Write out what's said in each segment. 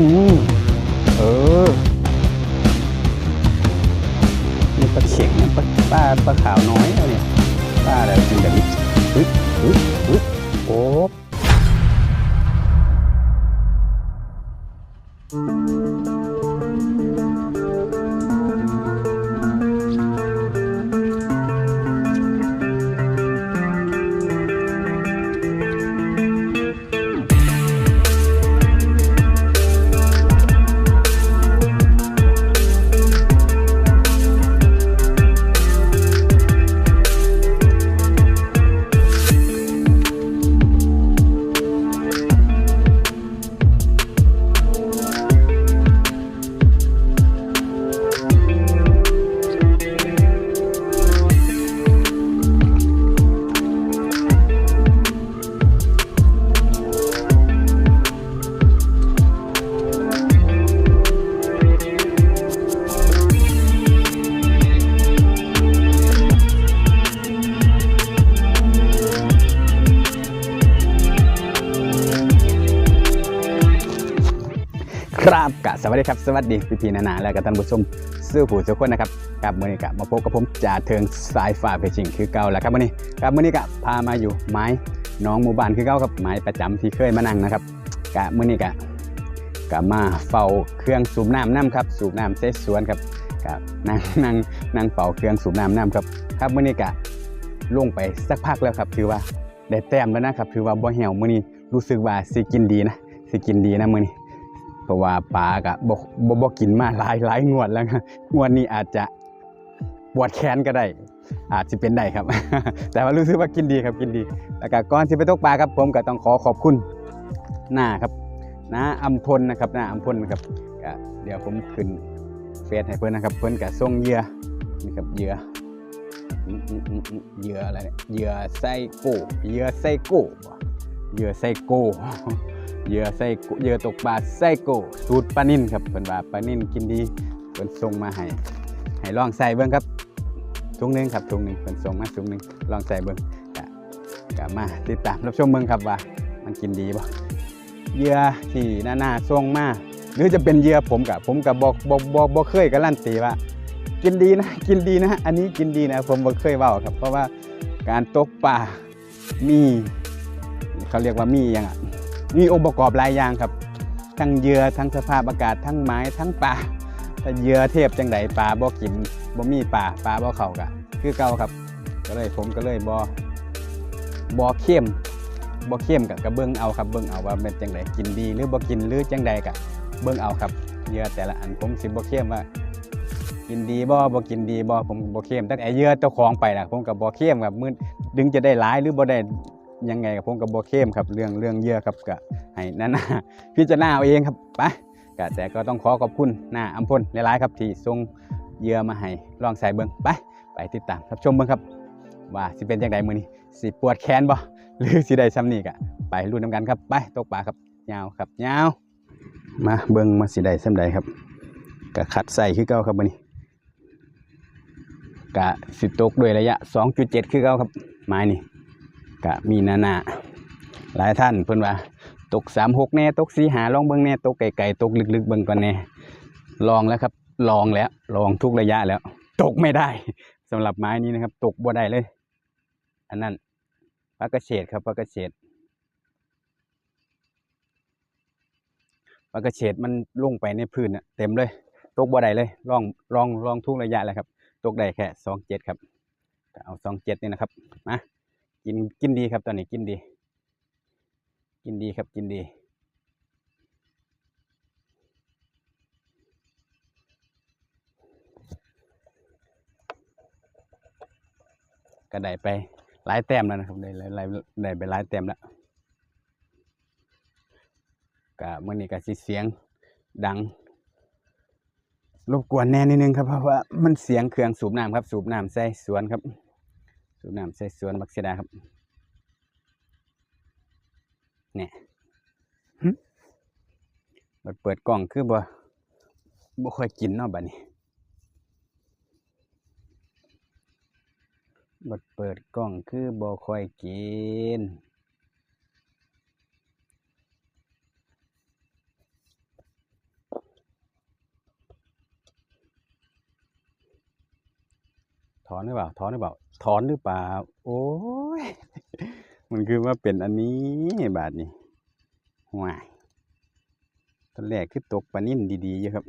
อื สวัสดีครับ สวัสดีพี่พีนานาและกับท่านผู้ชมซื้อผู้ทุกคนนะครับกับมื่อนี้กะมาพบกับผมจ่าเทิงสายฟ้าเพชิงคือเก่าแล้วครับมื่อนี้กับมื่อนี้กะพามาอยู่ไม้น้องหมู่บ้านคือเก่าครับไม้ประจำที่เคยมานั่งนะครับกะมื่อนี้กะกะมาเฝ้าเครื่องสูบน้ำน้ำครับสูบน้ำเซสวนครับกะนั่งนั่งนั่งเฝ้าเครื่องสูบน้ำน้ำครับครับมื่อนี้กะลงไปสักพักแล้วครับ ถือว่าได้แต้มแล้วนะครับถือว่าบ่เหี่ยวมื่อนี้รู้สึกว่าสิกินดีนะสิกินดีนะมื่อนี้ ราะว่าปลากะบ่บ่บ่กินมาหลายหลายงวดแล้วครับงวดนี้อาจจะปวดแขนก็ได้ อาจจะเป็นได้ครับ แต่ว่ารู้สึกว่ากินดีครับกินดี แล้วก็ก่อนที่ไปตกปลาครับ ผมก็ต้องขอขอบคุณหน้าครับน้าอัมพลนะครับหน้าอัมพลนะครับก็เดี๋ยวผมขึ้นเฟซให้เพื่อนนะครับ เพื่อนกับส่งเหยื่อนี่ครับเหยื่อเหยื่ออะไรเนี่ยเหยื่อไส้โก้เหยื่อไส้โก้เหยื่อไส้โก้ เหยื่อไส้เหยื่อตกปลาไส้โกสูตรปลานิ่นครับเพิ่นว่าปลานิ่นกินดีเพิ่นส่งมาให้ให้ลองใส่เบิ่งครับถุงหนึงครับถุงหนึงเพิ่นส่งมาถุงหนึงลองใส่เบิ่งก็ก็มาติดตามรับชมเบิ่งครับว่า มันกินดีบ่เหยื่อที่หน้าหน้าส่งมาหรือจะเป็นเหยื่อผมกับผมกับบ่บ่บ่บ่เคยการันตีว่ากินดีนะกินดีนะ อันนี้กินดีนะ ผมบ่เคยเว้าครับ เพราะว่าการตกปลามี เขาเรียกว่ามีอย่างอะ มีองค์ประกอบหลายอย่างครับทั้งเหยื่อทั้งสภาพอากาศทั้งไม้ทั้งปลาถ้าเหยื่อเทพจังไดปลาบ่กินบ่มีปลาปลาบ่เข้ากะคือเก่าครับ ก็เลยผมก็เลยบ่บ่เข้มบ่เข้มกะกระเบิ่งเอาครับเบิ่งเอาว่าเป็นจังไดกินดีหรือบ่กินหรือจังใดกะเบิ่งเอาครับเหยื่อแต่ละอันผมสิบ่เข้มว่ากินดีบ่บ่กินดีบ่ผมบ่เข้มแต่ไอเหยื่อเจ้าของไปนะผมก็บ่เข้มครับมื้อดึงจะได้หลายหรือบ่ได้ ยังไงกับผมกับโบเข้มครับเรื่องเรื่องเยอะครับก็ให้นั่นนะพิจารณาเอาเองครับไปก็แต่ก็ต้องขอขอบคุณหน้าอัมพลหลายๆครับที่ส่งเยื่อมาให้ลองใส่เบิ้งไปไปติดตามรับชมเบิ้งครับว่าสิเป็นยังไงมือนี้สิปวดแขนบ่หรือสิได้ซ้ำนี่กะไปรุ่นน้ำกันครับไปตกปลาครับยาวครับยาวมาเบิ้งมาสิได้ซ้ำใดครับก็ขัดใส่คือเก่าครับมือนี้กะสิตกด้วยระยะ 2.7 คือเก่าครับไม้นี่ ก็มีนานาหลายท่านเพิ่นว่า ตกสามหกแน่ตกสีหาลองเบิ่งแน่ตกไก่ๆตกลึกๆเบิ่งก่อนแน่ลองแล้วครับ ลองแล้ว ลองทุกระยะแล้ว ตกไม่ได้สำหรับไม้นี้นะครับ ตกบ่ได้เลย อันนั้นปลากระเฉดครับปลากระเฉดปลากระเฉดมันลงไปในพื้นเต็มเลย ตกบ่ได้เลยลองลองลองทุกระยะแล้วครับ ตกได้แค่สองเจ็ดครับเอาสองเจ็ดนี่นะครับมา กินกินดีครับตอนนี้กินดี กินดีครับกินดีก็ได้ไปหลายแต้มแล้วนะครับได้หลายหลายได้ไปหลายแต้มแล้วก็มื่อนี้ก็สิเสียงดังรบกวนแน่นิดนึงครับเพราะว่ามันเสียงเครื่องสูบน้ำครับ สูบน้ำใส่สวนครับ สูบน้ำใส่สวนบักเสดาครับเนี่ยบัดเปิดกล่องคือบ่บ่ค่อยกินเนาะบัดนี้บัดเปิดกล่องคือบ่ค่อยกินถอนหรือเปล่าถอนหรือเปล่า ถอนหรือเปล่า โอ้ย มันคือว่าเป็นอันนี้บาทนี้ห่วยตอนแรกคือตกปลานิ่นดีๆอยู่ครับ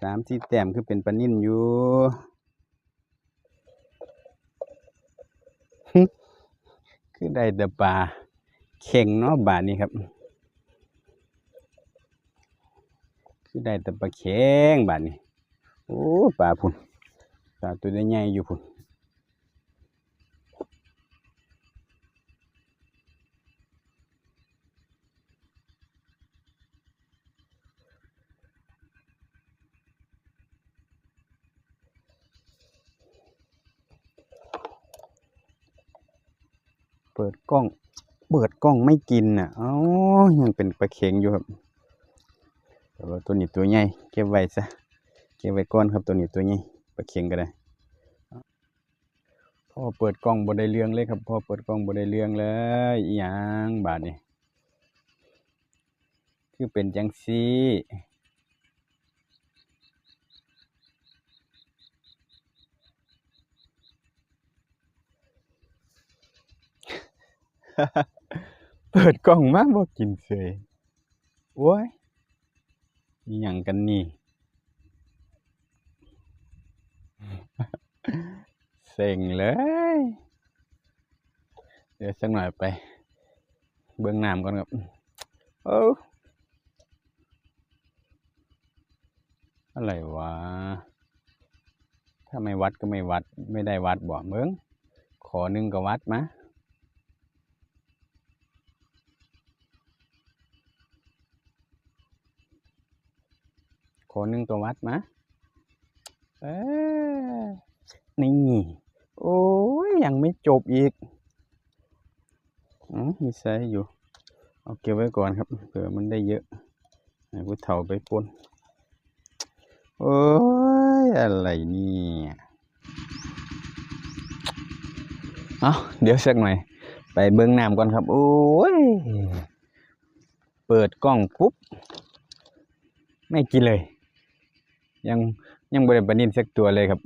สามที่แต้มคือเป็นปลานิ่นอยู่คือได้แต่ปลาเข่งเนาะบาทนี้ครับ คือได้แต่ปลาเข่งบาทนี้โอ้ปลาพุ่นปลาตัวใหญ่ๆอยู่พุ่น ปิดกล้อง เปิดกล้องไม่กินน่ะอ้ายังเป็นปลาเข็งอยู่ครับแต่ว่าตัวนี้ตัวใหญ่เก็บไว้ซะเก็บไว้ก่อนครับตัวนี้ตัวใหญ่ปลาเข็งก็ได้พ่อเปิดกล้องบ่ได้เรื่องเลยครับพ่อเปิดกล้องบ่ได้เรื่องเลยอีหยังบาดนี้คือเป็นจังซี่ เปิดกล้องมาบ่กินเสยโอ้ยอีหยังกันนี่เซ็งเลย เดี๋ยวสักหน่อยไป เบื้องน้ำก่อนครับเอ้อะไรวะ ถ้าไม่วัดก็ไม่วัด ไม่ได้วัดบ่เมือง ขอหนึ่งก็วัดมา หนึ่งตัววัดมาเอ้นี่ โอ้ยยังไม่จบอีกอืมมีไซส์อยู่ เอาเก็บไว้ก่อนครับเผื่อมันได้เยอะให้ผู้เฒ่าไปปนโอ้ย อะไรเนี่ยเอาเดี๋ยวสักหน่อย ไปเบิ้องน้ำก่อนครับ โอ้ย เปิดกล้องปุ๊บ ไม่กินเลย ยังยังบริปนินสักตัวเลยครับ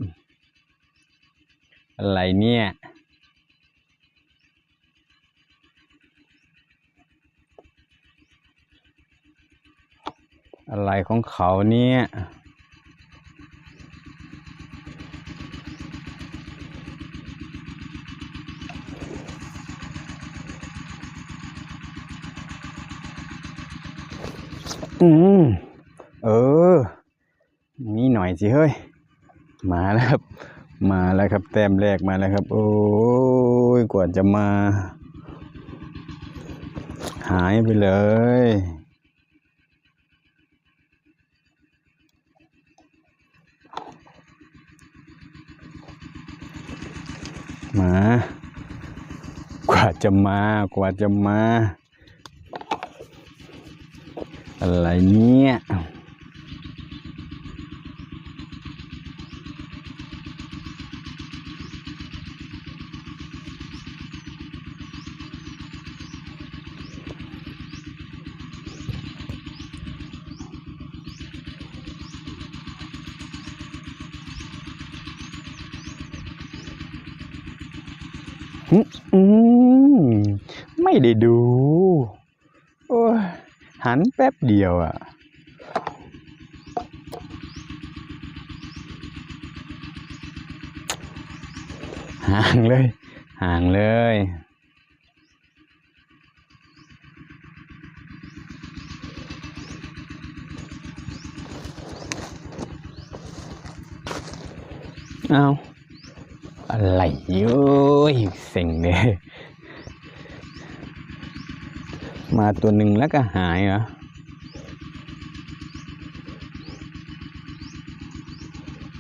อะไรเนี่ยอะไรของเขาเนี่ยอืม เออ นี่หน่อย สิเฮ้ย มาแล้วครับ มาแล้วครับ แต้มแรกมาแล้วครับ โอ้ยกว่าจะมา หายไปเลยมา กว่าจะมา กว่าจะมา อะไรเนี่ย อืมไม่ได้ดู โอ้ยหันแป๊บเดียวอะ ห่างเลย ห่างเลยเอา อะไรเย้ยเซ็งเลยมาตัวหนึ่งแล้วก็หายเหรอ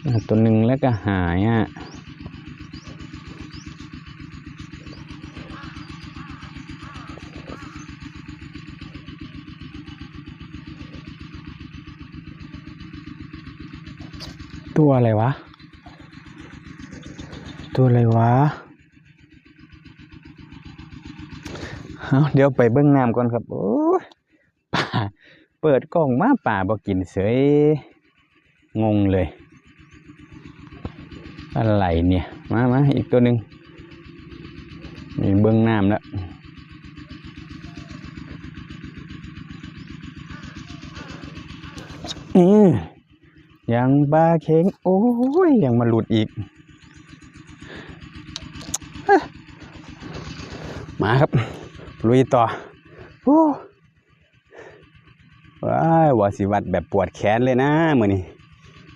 มาตัวหนึ่งแล้วก็หายอะตัวอะไรวะ ตัวอะไรวะเดี๋ยวไปเบิ้งน้ำก่อนครับ โอ้ยป่า เปิดกล้องมาป่าบอกินเสยงงเลย อะไรเนี่ย มามาอีกตัวหนึ่งมีเบื้องน้ำแล้วอืมยังปลาเข็งโอ้ย ยังมาหลุดอีกเอ้อ มาครับ ลุยต่อว้ายว่าสิวัดแบบปวดแขนเลยนะมือนี้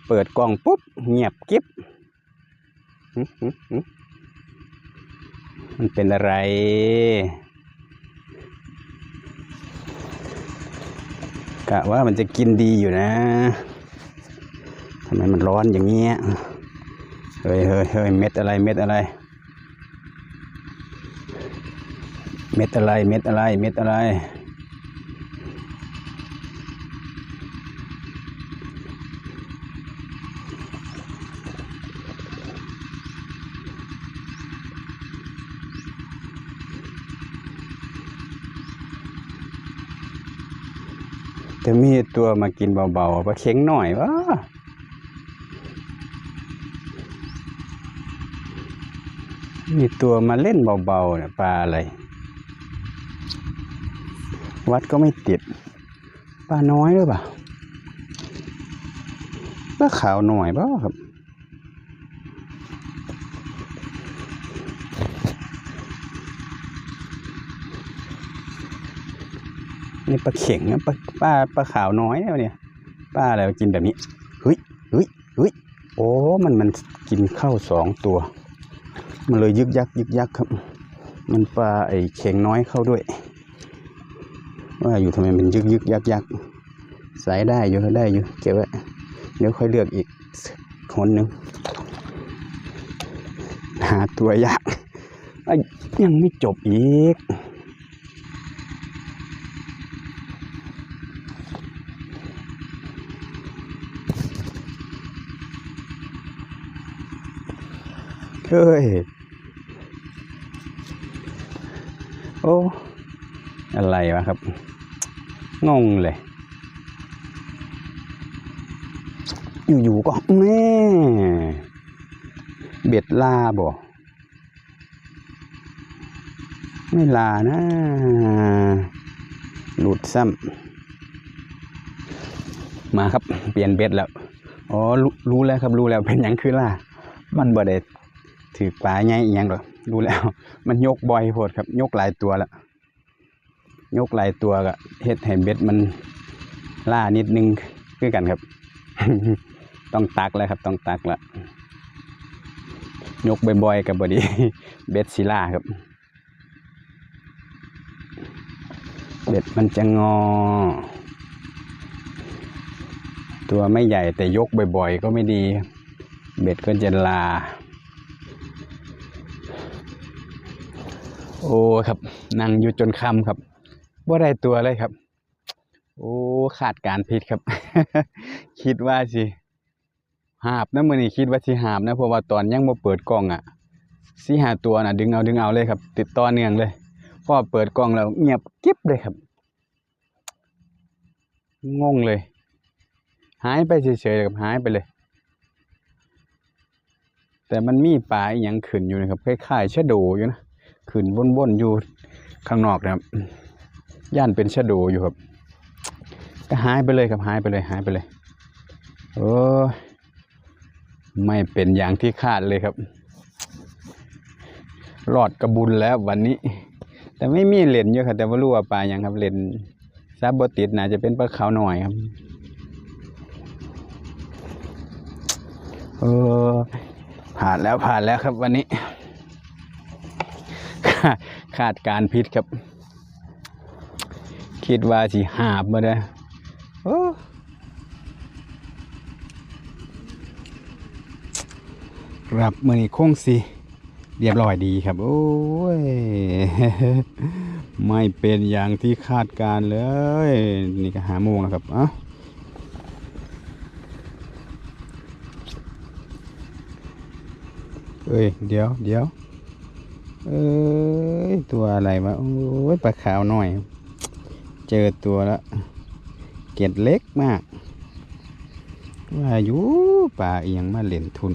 เปิดกล้องปุ๊บ เงียบกิ๊บมันเป็นอะไร กะว่ามันจะกินดีอยู่นะทำไมมันร้อนอย่างเงี้ย เฮ้ยเฮ้ยเฮ้ยเม็ดอะไรเม็ดอะไร เม็ดอะไร เม็ดอะไร เม็ดอะไร จะมีตัวมากินเบาๆปลาเค็งหน่อยวะมีตัวมาเล่นเบาๆเนี่ยปลาอะไร วัดก็ไม่ติดปลาน้อยหรือเปล่าปลาขาวหน่อยเปล่าครับ นี่ปลาเข็งนะปลาปลาปลาขาวน้อยแล้วเนี่ยปลาอะไรกินแบบนี้เฮ้ยเฮ้ยเฮ้ยโอ้มันมันกินข้าวสองตัว มันเลยยึกยักยึกยักครับ มันปลาไอ้เข็งน้อยเข้าด้วย ว่าอยู่ทำไมมันยึกยึกยักยักสายได้อยู่ได้อยู่เก็บไว้เดี๋ยวค่อยเลือกอีกคนหนึ่งหาตัวยากเอ้ยยังไม่จบอีกเฮ้ยโอ้อะไรวะครับ งงเลย อยู่ๆก็แม่เบ็ดลาบ่ไม่ลานะ หลุดซ้ำมาครับ เปลี่ยนเบ็ดแล้ว อ๋อรู้รู้แล้วครับ รู้แล้วเป็นยังคือล่า มันบ่ได้ถือปลาใหญ่อีหยังหรอรู้แล้ว มันยกบ่อยโพดครับ ยกหลายตัวแล้ว ยกหลายตัวก็เฮ็ดให้เบ็ดมันล่านิดนึงคือกันครับ ต้องตักแล้วครับ ต้องตักล้วยกบ่อยๆกับบดีเบ็ดศิลาครับ เบ็ดมันจะงอ ตัวไม่ใหญ่แต่ยกบ่อยๆก็ไม่ดี เบ็ดก็จะลา โอ้ครับนั่งอยู่จนค่ำครับ ว่าได้ตัวเลยครับ โอ้ขาดการผิดครับ คิดว่าสิหาบนะมือนี้คิดว่าสิหาบนะเพราะว่าตอนยังมาเปิดกล้องอะสิหาตัวน่ะ ดึงเอาดึงเอาเลยครับ ติดต่อเนื่องเลยพอเปิดกล้องแล้วเงียบกิ๊บเลยครับ งงเลย หายไปเฉยๆเลยครับหายไปเลย แต่มันมีปลาอย่างขึ้นอยู่นะครับคล้ายๆชะโดอยู่นะขึ้นวนๆอยู่ข้างนอกนะครับ ย่านเป็นชะโดอยู่ครับก็หายไปเลยครับหายไปเลยหายไปเลยโอ้ไม่เป็นอย่างที่คาดเลยครับรอดกระบุญแล้ววันนี้ แต่ไม่มีเหรียญเยอะครับแต่ว่ารู้ว่าปลาอย่างครับเหรียญซาบติดน่าจะเป็นปลาขาวหน่อยครับเออผ่านแล้วผ่านแล้วครับวันนี้ขาดการพิษครับ คิดว่าสิหาบมาได้โอ้รับมือนี้คงสิ เรียบร้อยดีครับ โอ้ย ไม่เป็นอย่างที่คาดการเลย นี่ก็หาโมงแล้วครับเอ้าเอ้ย เดี๋ยวเดี๋ยวเอ้ย ตัวอะไรวะโอ้ยปลาขาวหน่อย เจอตัวแล้วเกล็ดเล็กมาก ว่าอยู่ปลาเอียงมาเล่นทุน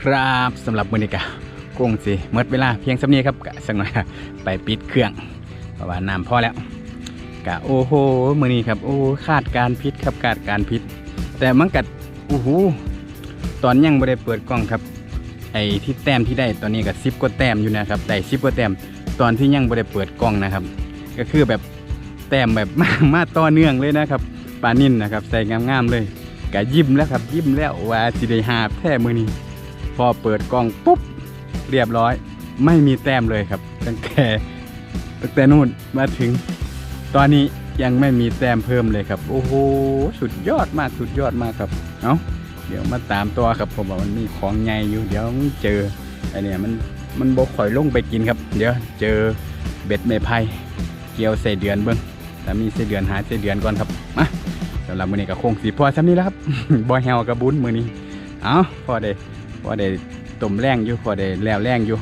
ครับสำหรับมือนี้ก็คงสิหมดเวลาเพียงสำนี้ครับกะสักหน่อยไปปิดเครื่องเพราะว่าน้ำพอแล้วกะโอ้โหมือนี้ครับ โอ้คาดการพิษครับคาดการพิษ แต่มันกัดโอ้โหตอนยังไม่ได้เปิดกล้องครับ ไอ้ที่แต้มที่ได้ตอนนี้ก็ซิบกว่าแต้มอยู่นะครับได้ซิบกว่าแต้ม ตอนที่ยังไม่ได้เปิดกล้องนะครับ ก็คือแบบแต้มแบบมามาต่อเนื่องเลยนะครับปลานิ่นนะครับใส่งามๆเลยก็ยิ้มแล้วครับ ยิ้มแล้วว่าสิได้หาบแท้มือนี้ พอเปิดกล้องปุ๊บเรียบร้อย ไม่มีแต้มเลยครับ ตั้งแต่ตั้งแต่นู่นมาถึง ตอนนี้ยังไม่มีแต้มเพิ่มเลยครับ โอ้โหสุดยอดมากสุดยอดมากครับเอาเดี๋ยวมาตามตัวครับผมว่ามันมีของใหญ่อยู่เดี๋ยวเจอไอเนี่ยมัน มันบกข่อยลงไปกินครับ เดี๋ยวเจอเบ็ดไม้ไผ่เกี่ยวใส่เดือนเบิ้งแต่มีใส่เดือนหาใส่เดือนก่อนครับมาสำหรับมือนี้ก็คงสีพอซ้ำนี้แล้วครับบ่แฮวกับบุญมือนี้เอาพอได้พอได้ต้มแรงอยู่พอได้แล้วแรงอยู่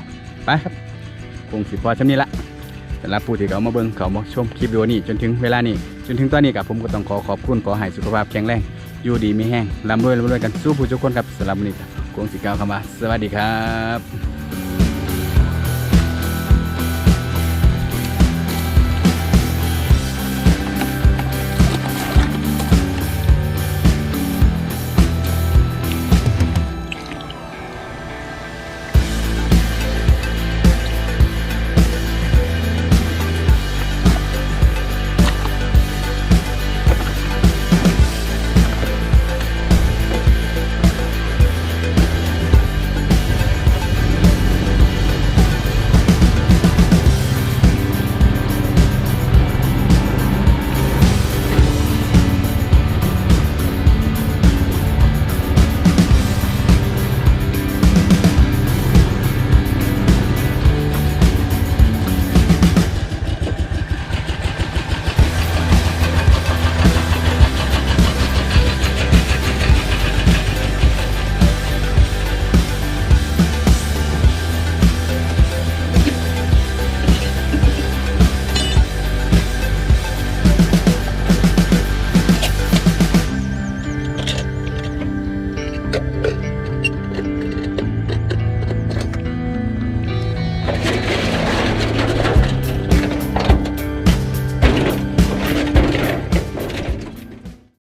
ไปครับคงสิพอซ้ำนี้ละสำหรับผู้ที่เขามาเบิ่งเขามาชมคลิปวิดีโอนี้จนถึงเวลานี้จนถึงตอนนี้กับผมก็ต้องขอขอบคุณขอให้สุขภาพแข็งแรงอยู่ดีไมีแห้งรำรวยรำรวยกันสู้ผู้ทุกคนครับสำหรับวันนี้ก็คงสิกล่าวคำว่าสวัสดีครับ